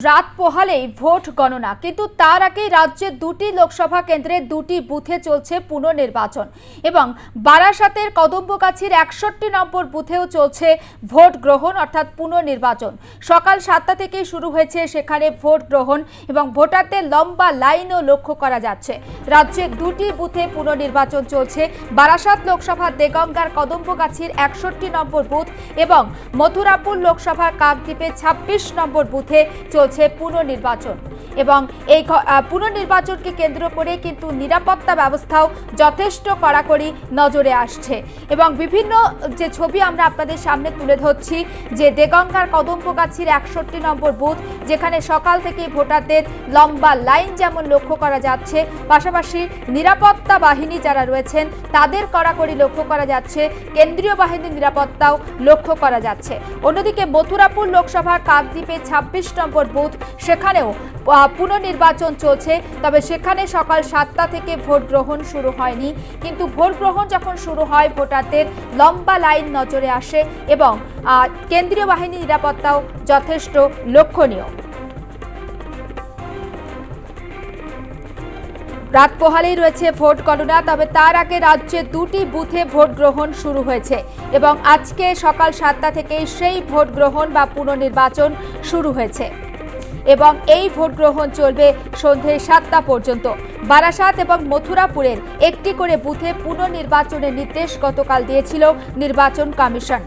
রাত পোহালেই ভোট গণনা, কিন্তু তার আগে রাজ্যের দুটি লোকসভা কেন্দ্রে দুটি বুথে চলছে পুনর্নির্বাচন এবং বারাসাতের কদম্বগাছির একষট্টি নম্বর বুথেও চলছে ভোট গ্রহণ অর্থাৎ পুনর্নির্বাচন। সকাল সাতটা থেকেই শুরু হয়েছে সেখানে ভোট গ্রহণ এবং ভোটারদের লম্বা লাইনও লক্ষ্য করা যাচ্ছে। রাজ্যের দুটি বুথে পুনর্নির্বাচন চলছে। বারাসাত লোকসভার দেগঙ্গার কদম্বগাছির একষট্টি নম্বর বুথ এবং মথুরাপুর লোকসভার কাকদ্বীপে ছাব্বিশ নম্বর বুথে চলছে পুনর্নির্বাচন। এবং এই পুনর্নির্বাচনকে কেন্দ্র করে কিন্তু নিরাপত্তা ব্যবস্থাও যথেষ্ট কড়াকড়ি নজরে আসছে। এবং বিভিন্ন যে ছবি আমরা আপনাদের সামনে তুলে ধরছি, যে দেগঙ্গার কদম্বগাছির একষট্টি নম্বর বুথ, যেখানে সকাল থেকে ভোটারদের লম্বা লাইন যেমন লক্ষ্য করা যাচ্ছে, পাশাপাশি নিরাপত্তা বাহিনী যারা রয়েছেন, তাদের কড়াকড়ি লক্ষ্য করা যাচ্ছে, কেন্দ্রীয় বাহিনীর নিরাপত্তাও লক্ষ্য করা যাচ্ছে। অন্যদিকে মথুরাপুর লোকসভার কাকদ্বীপে ছাব্বিশ নম্বর বুথ সেখানেও পুনর্নির্বাচন চলছে, তবে সেখানে সকাল সাতটা থেকে ভোট গ্রহণ শুরু হয়নি। কিন্তু ভোট গ্রহণ যখন শুরু হয়, ভোটারদের লম্বা লাইন নজরে আসে এবং কেন্দ্রীয় বাহিনীর নিরাপত্তাও যথেষ্ট লক্ষণীয়। রাত পোহালেই রয়েছে ভোট গণনা, তবে তার আগে রাজ্যে দুটি বুথে ভোট গ্রহণ শুরু হয়েছে এবং আজকে সকাল সাতটা থেকেই সেই ভোট গ্রহণ বা পুনর্নির্বাচন শুরু হয়েছে। এবং এই ভোট গ্রহণ চলবে সন্ধে সাতটা পর্যন্ত। বারাসাত এবং মথুরাপুরের একটি করে বুথে পুনর্নির্বাচনের নির্দেশ গতকাল দিয়েছিল নির্বাচন কমিশন।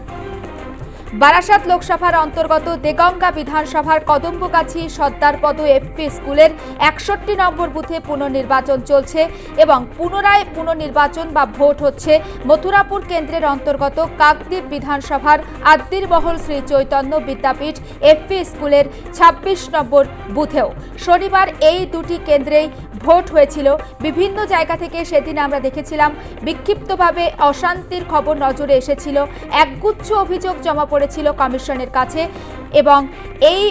বারাসাত লোকসভার অন্তর্গত দেগঙ্গা বিধানসভার কদম্বগাছি সর্দারপদ এফপি স্কুলের একষট্টি নম্বর বুথে পুনর্নির্বাচন চলছে এবং পুনরায় পুনর্নির্বাচন বা ভোট হচ্ছে মথুরাপুর কেন্দ্রের অন্তর্গত কাকদ্বীপ বিধানসভার আদ্দিরবহল শ্রী চৈতন্য বিদ্যাপীঠ এফপি স্কুলের ছাব্বিশ নম্বর বুথেও। শনিবার এই দুটি কেন্দ্রেই ভোট হয়েছিল। বিভিন্ন জায়গা থেকে সেদিন আমরা দেখেছিলাম, বিক্ষিপ্তভাবে অশান্তির খবর নজরে এসেছিল। একগুচ্ছ অভিযোগ জমা পড়েছিল কমিশনের কাছে। এবং এই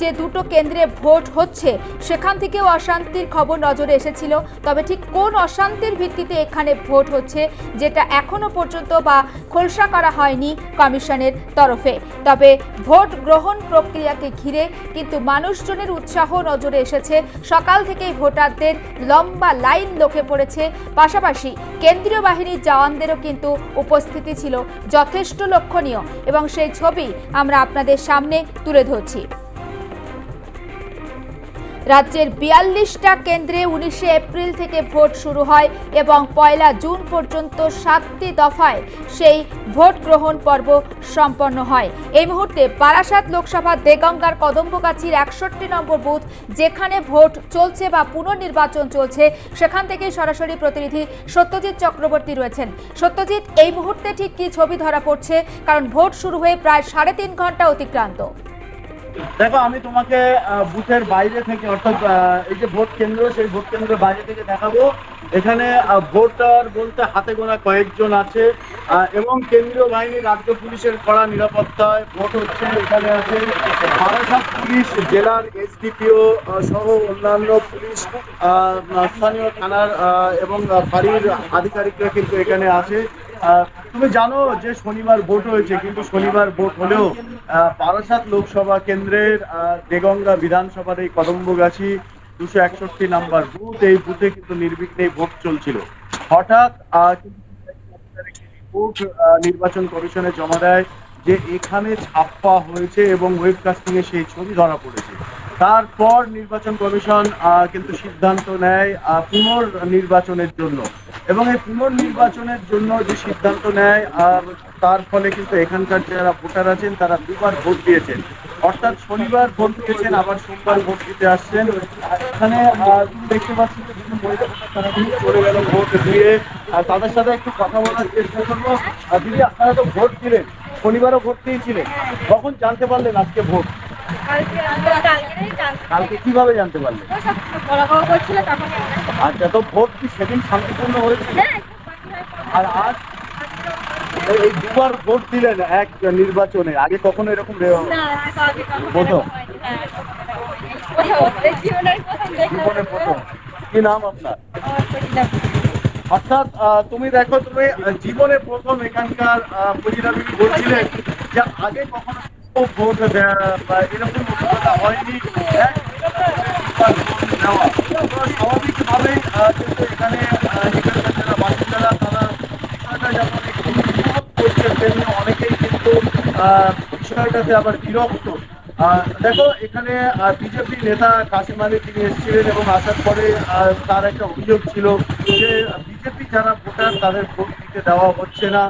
যে দুটো কেন্দ্রে ভোট হচ্ছে, সেখান থেকেও অশান্তির খবর নজরে এসেছিল। তবে ঠিক কোন অশান্তির ভিত্তিতে এখানে ভোট হচ্ছে, যেটা এখনও পর্যন্ত বা খোলসা করা হয়নি কমিশনের তরফে। তবে ভোট গ্রহণ প্রক্রিয়াকে ঘিরে কিন্তু মানুষজনের উৎসাহ নজরে এসেছে। সকাল থেকেই ভোটারদের লম্বা লাইন লোকে পড়েছে। পাশাপাশি কেন্দ্রীয় বাহিনীর জওয়ানদেরও কিন্তু উপস্থিতি ছিল, যথেষ্ট লক্ষণীয়। এবং সেই ছবি আমরা আপনাদের সামনে তুলে ধরছি। রাজ্যের বিয়াল্লিশটা কেন্দ্রে উনিশে এপ্রিল থেকে ভোট শুরু হয় এবং পয়লা জুন পর্যন্ত সাতটি দফায় সেই ভোট গ্রহণ পর্ব সম্পন্ন হয়। এই মুহূর্তে বারাসাত লোকসভা দেগঙ্গার কদম্বগাছির একষট্টি নম্বর বুথ, যেখানে ভোট চলছে বা পুনর্নির্বাচন চলছে, সেখান থেকে সরাসরি প্রতিনিধি সত্যজিৎ চক্রবর্তী রয়েছেন। সত্যজিৎ, এই মুহূর্তে ঠিক কি ছবি ধরা পড়ছে? কারণ ভোট শুরু হয়ে প্রায় সাড়ে তিন ঘণ্টা অতিক্রান্ত। দেখো, আমি তোমাকে বুথের বাইরে থেকে, অর্থাৎ এই যে ভোট কেন্দ্র, সেই ভোট কেন্দ্রের বাইরে থেকে দেখাবো। এখানে ভোটার বলতে হাতে গোনা কয়েকজন আছে এবং কেন্দ্রীয় বাহিনী, রাজ্য পুলিশের কড়া নিরাপত্তায় ভোট হচ্ছে, এখানে আছে বারাসাত পুলিশ, জেলার এসডিপিও সহ অন্যান্য পুলিশ স্থানীয় থানার এবং বাড়ির আধিকারিকরা কিন্তু এখানে আছে। তুমি জানো যে শনিবার ভোট হয়েছে, কিন্তু শনিবার ভোট হলেও বারাসাত লোকসভা কেন্দ্রের দেগঙ্গা বিধানসভার এই কদম্বগাছি দুশো একষট্টি নাম্বার বুথ, এই বুথে কিন্তু নির্বিঘ্নে ভোট চলছিল। হঠাৎ রিপোর্ট নির্বাচন কমিশনে জমা দেয় যে এখানে ছাপ্পা হয়েছে এবং ওয়েবকাস্টিং এ সেই ছবি ধরা পড়েছে। তারপর নির্বাচন কমিশন কিন্তু সিদ্ধান্ত নেয় পুনর্নির্বাচনের জন্য। এবং এই পুনর্নির্বাচনের জন্য যে সিদ্ধান্ত নেয় আর তার ফলে কিন্তু এখানকার যারা ভোটার আছেন তারা দুবার ভোট দিয়েছেন। অর্থাৎ শনিবার ভোট দিয়েছেন আবার সোমবার ভোট দিতে আসছেন। এখানে দেখতে পাচ্ছি যে বিভিন্ন মহিলা তারা কিন্তু চলে গেল ভোট দিয়ে। আর তাদের সাথে একটু কথা বলার চেষ্টা করব। আর দিদি আপনারা তো ভোট দিলেন শনিবারও ভোট দিয়েছিলেন। কখন জানতে পারলেন আজকে ভোট? কালকে কীভাবে জানতে পারলেন? আচ্ছা তো ভোট কি সেদিন শান্তিপূর্ণ হয়েছিল হ্যাঁ আর আজ এই- দুবার ভোট দিলেন এক নির্বাচনে আগে কখনো এরকম প্রথম? হ্যাঁ। জীবনে প্রথম কি নাম আপনার অর্থাৎ তুমি দেখো তুমি জীবনে প্রথম এখানকার ফজিলা বিবি বলছিলেন যে আগে কখনো ভোট এরকম অভিজ্ঞতা হয়নি নেওয়া কিন্তু এখানে যারা বাসিন্দারা, তারা অনেকেই কিন্তু বিষয়টাতে আবার বিরক্ত। দেখো, এখানে বিজেপি নেতা কাশিম আলী তিনি এসেছিলেন এবং আসার পরে তার একটা অভিযোগ ছিল যে বিজেপি যারা ভোটার, তাদের ভোট দিতে দেওয়া হচ্ছে না।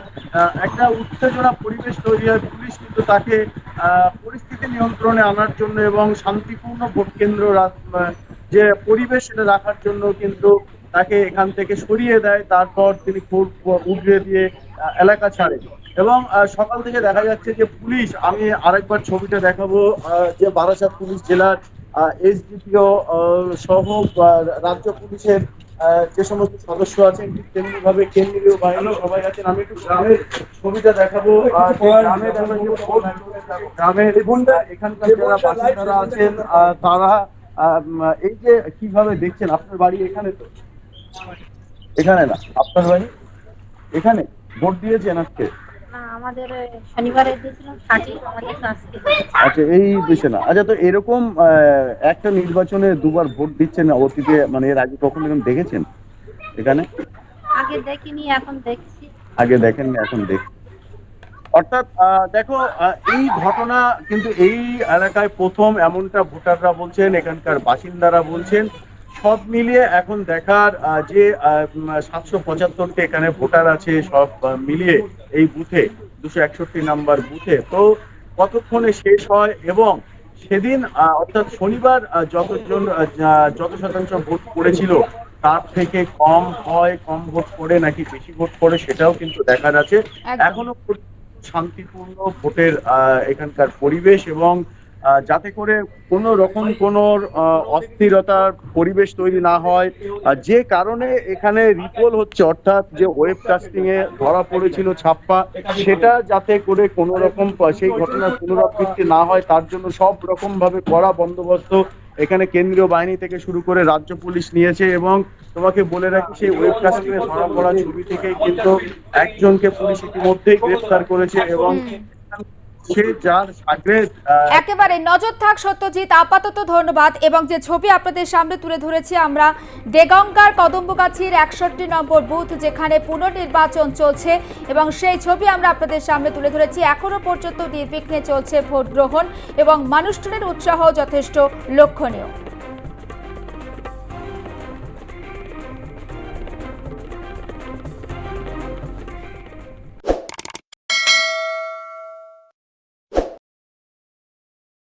একটা উত্তেজনা পরিবেশ তৈরি হয় পুলিশ কিন্তু তাকে পরিস্থিতি নিয়ন্ত্রণে আনার জন্য এবং শান্তিপূর্ণ ভোট কেন্দ্র যে পরিবেশ সেটা রাখার জন্য কিন্তু তাকে এখান থেকে সরিয়ে দেয় তারপর তিনি খুব উগড়ে দিয়ে এলাকা ছাড়ে। এবং সকাল থেকে দেখা যাচ্ছে যে পুলিশ আমি আরেকবার ছবিটা দেখাবো যে বারাসাত পুলিশ জেলার এসডিপিও সহ রাজ্য পুলিশের যে সমস্ত সদস্য আছেন ঠিক তেমনি ভাবে কেন্দ্রীয় বাহিনী সবাই আছেন। আমি একটু গ্রামের ছবিটা দেখাবো। গ্রামের এখানকার যারা বাসিন্দারা আছেন তারা এই যে কীভাবে দেখছেন আপনার বাড়ি এখানে তো? এখানে না আপনার বাড়ি? এখানে? ভোট দিয়েছেন আজকে? আমাদের শনিবারে দিয়েছিলাম আমাদের আজকে আচ্ছা এই দিচ্ছে না। আচ্ছা তো এরকম একটা নির্বাচনে দুবার ভোট দিচ্ছেন অতীতে মানে এর আগে কখন এরকম দেখেছেন এখানে? আগে দেখিনি এখন দেখছি। আগে দেখেননি এখন দেখ অর্থাৎ দেখো এই ঘটনা কিন্তু এই এলাকায় প্রথম এমনটা ভোটাররা বলছেন এখানকার বাসিন্দারা বলছেন। সব মিলিয়ে এখন দেখার যে সাতশো পঁচাত্তরটি এখানে ভোটার আছে সব মিলিয়ে এই বুথে দুশো একষট্টি নাম্বার বুথে। তো কতক্ষণে শেষ হয় এবং সেদিন অর্থাৎ শনিবার যতজন যত শতাংশ ভোট পড়েছিল তার থেকে কম হয় কম ভোট পড়ে নাকি বেশি ভোট পড়ে সেটাও কিন্তু দেখা যাচ্ছে একদম। এখনও শান্তিপূর্ণ ভোটের এখানকার পরিবেশ এবং যাতে করে কোনো রকম কোনো অস্থিরতার পরিবেশ তৈরি না হয়। যে কারণে এখানে রিপোল হচ্ছে, অর্থাৎ যে ওয়েব কাস্টিং এ ধরা পড়েছিল ছাপ্পা, সেটা যাতে করে কোনো রকম সেই ঘটনার পুনরাবৃত্তি না হয়, তার জন্য সব রকম ভাবে কড়া বন্দোবস্ত এখানে কেন্দ্রীয় বাহিনী থেকে শুরু করে রাজ্য পুলিশ নিয়েছে এবং তোমাকে বলে রাখি, সেই ওয়েব কাস্টিং এ ধরা পড়া ছবি থেকেই কিন্তু একজনকে পুলিশ ইতিমধ্যেই গ্রেফতার করেছে এবং একেবারে নজর থাক সত্যজিৎ, আপাতত ধন্যবাদ। এবং যে ছবি আপনাদের সামনে তুলে ধরেছি, আমরা দেগঙ্গার কদম্বগাছির একষট্টি নম্বর বুথ যেখানে পুনর্নির্বাচন চলছে, এবং সেই ছবি আমরা আপনাদের সামনে তুলে ধরেছি। এখনও পর্যন্ত নির্বিঘ্নে চলছে ভোট গ্রহণ এবং মানুষজনের উৎসাহ যথেষ্ট লক্ষণীয়।